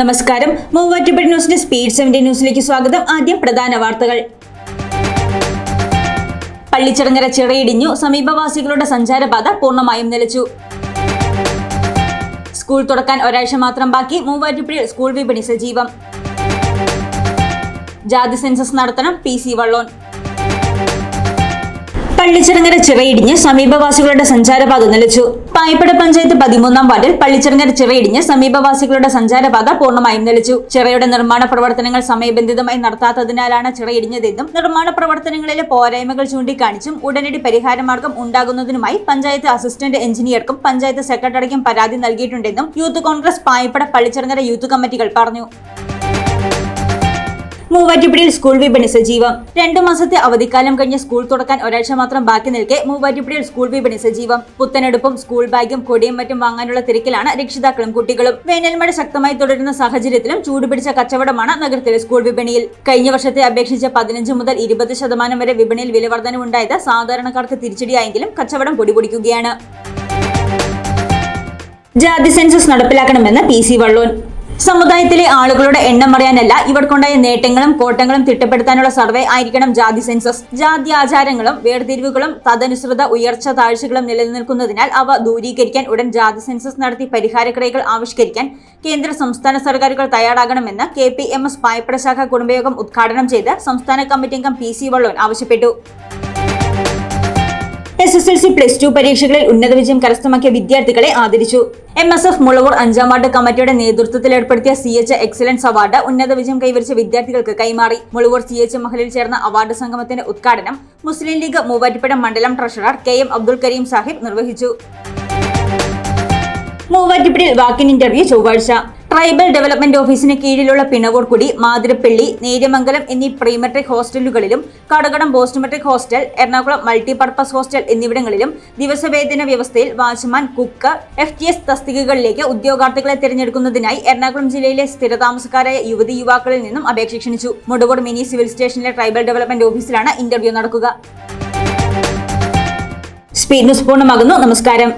നമസ്കാരം. മൂവാറ്റുപടി ന്യൂസിന്റെ speed seventy ന്യൂസിലേക്ക് സ്വാഗതം. ആദ്യം പ്രധാന വാർത്തകൾ. പള്ളിച്ചിറങ്ങര ചിറയിടിഞ്ഞു. സമീപവാസികളുടെ സഞ്ചാരപാത പൂർണമായും നിലച്ചു. സ്കൂൾ തുറക്കാൻ ഒരാഴ്ച മാത്രം ബാക്കി. മൂവാറ്റുപുഴയിൽ സ്കൂൾ വിപണി സജീവം. ജാതി സെൻസസ് നടത്തണം പി സി വള്ളോൻ. പള്ളിച്ചിറങ്ങര ചിറയിടിഞ്ഞ് സമീപവാസികളുടെ സഞ്ചാരപാത നിലച്ചു. പായ്പട പഞ്ചായത്ത് പതിമൂന്നാം വാർഡിൽ പള്ളിച്ചിറങ്ങര ചിറയിടിഞ്ഞ് സമീപവാസികളുടെ സഞ്ചാരപാത പൂർണമായും നിലച്ചു. ചിറയുടെ നിർമ്മാണ പ്രവർത്തനങ്ങൾ സമയബന്ധിതമായി നടത്താത്തതിനാലാണ് ചിറയിടിഞ്ഞതെന്നും നിർമ്മാണ പ്രവർത്തനങ്ങളിലെ പോരായ്മകൾ ചൂണ്ടിക്കാണിച്ചും ഉടനടി പരിഹാരമാർഗം ഉണ്ടാകുന്നതിനുമായി പഞ്ചായത്ത് അസിസ്റ്റന്റ് എഞ്ചിനീയർക്കും പഞ്ചായത്ത് സെക്രട്ടറിക്കും പരാതി നൽകിയിട്ടുണ്ടെന്നും youth Congress Paippada Pallichirangara youth കമ്മിറ്റികൾ പറഞ്ഞു. മൂവാറ്റുപുഴയിൽ സ്കൂൾ വിപണി സജീവം. രണ്ടു മാസത്തെ അവധിക്കാലം കഴിഞ്ഞ് സ്കൂൾ തുറക്കാൻ ഒരാഴ്ച മാത്രം ബാക്കി നിൽക്കെ മൂവാറ്റുപുഴയിൽ സ്കൂൾ വിപണി സജീവം. പുത്തനെടുപ്പും സ്കൂൾ ബാഗും കൊടിയും മറ്റും വാങ്ങാനുള്ള തിരക്കിലാണ് രക്ഷിതാക്കളും കുട്ടികളും. വേനൽമഴ ശക്തമായി തുടരുന്ന സാഹചര്യത്തിലും ചൂടുപിടിച്ച കച്ചവടമാണ് നഗരത്തിലെ സ്കൂൾ വിപണിയിൽ. കഴിഞ്ഞ വർഷത്തെ അപേക്ഷിച്ച് പതിനഞ്ച് മുതൽ ഇരുപത് ശതമാനം വരെ വിപണിയിൽ വിലവർധനവുണ്ടായത് സാധാരണക്കാർക്ക് തിരിച്ചടിയായെങ്കിലും കച്ചവടം പൊടിപൊടിക്കുകയാണ്. ജാതി സെൻസസ് നടപ്പിലാക്കണമെന്ന് പി സി വള്ളോൻ. സമുദായത്തിലെ ആളുകളുടെ എണ്ണം അറിയാനല്ല ഇവർക്കുണ്ടായ നേട്ടങ്ങളും കോട്ടങ്ങളും തിട്ടപ്പെടുത്താനുള്ള സർവേ ആയിരിക്കണം ജാതി സെൻസസ്. ജാതി ആചാരങ്ങളും വേർതിരിവുകളും തദനുസൃത ഉയർച്ച താഴ്ചകളും നിലനിൽക്കുന്നതിനാൽ അവ ദൂരീകരിക്കാൻ ഉടൻ ജാതി സെൻസസ് നടത്തി പരിഹാരക്രിയകൾ ആവിഷ്കരിക്കാൻ കേന്ദ്ര സംസ്ഥാന സർക്കാരുകൾ തയ്യാറാകണമെന്ന് K P M S Paippada ശാഖ കുടുംബയോഗം ഉദ്ഘാടനം ചെയ്ത് സംസ്ഥാന കമ്മിറ്റി അംഗം പി സി വള്ളോൻ ആവശ്യപ്പെട്ടു. S S L C plus two പരീക്ഷകളിൽ ഉന്നത വിജയം കരസ്ഥമാക്കിയ വിദ്യാർത്ഥികളെ ആദരിച്ചു. എം എസ് എഫ് മുളവൂർ അഞ്ചാം വാർഡ് കമ്മിറ്റിയുടെ നേതൃത്വത്തിൽ ഏർപ്പെടുത്തിയ സി എച്ച് എക്സലൻസ് അവാർഡ് ഉന്നത വിജയം കൈവരിച്ച വിദ്യാർത്ഥികൾക്ക് കൈമാറി. മുളവൂർ സി എച്ച് മഹലിൽ ചേർന്ന അവാർഡ് സംഗമത്തിന്റെ ഉദ്ഘാടനം മുസ്ലിം ലീഗ് മൂവാറ്റുപുഴ മണ്ഡലം treasurer K M Abdul Karim Sahib നിർവഹിച്ചു. മൂവാറ്റുപുഴയിൽ വാക്കിൻ ഇന്റർവ്യൂ ചൊവ്വാഴ്ച. ട്രൈബൽ ഡെവലപ്മെന്റ് ഓഫീസിന് കീഴിലുള്ള പിണവൂർക്കുടി മാതിരപ്പള്ളി നേര്യമംഗലം എന്നീ പ്രീമെട്രിക് ഹോസ്റ്റലുകളിലും കടകടം postmatric hostel Ernakulam multipurpose hostel എന്നിവിടങ്ങളിലും ദിവസവേതന വ്യവസ്ഥയിൽ watchman cook F T S തസ്തികകളിലേക്ക് ഉദ്യോഗാർത്ഥികളെ തിരഞ്ഞെടുക്കുന്നതിനായി എറണാകുളം ജില്ലയിലെ സ്ഥിരതാമസക്കാരായ യുവതി യുവാക്കളിൽ നിന്നും അപേക്ഷ ക്ഷണിച്ചു. മുടകോട് മിനി സിവിൽ സ്റ്റേഷനിലെ ട്രൈബൽ ഡെവലപ്മെന്റ് ഓഫീസിലാണ് ഇന്റർവ്യൂ നടക്കുക. സ്പീഡ് ന്യൂസ് പൂർണമാകുന്നു. നമസ്കാരം.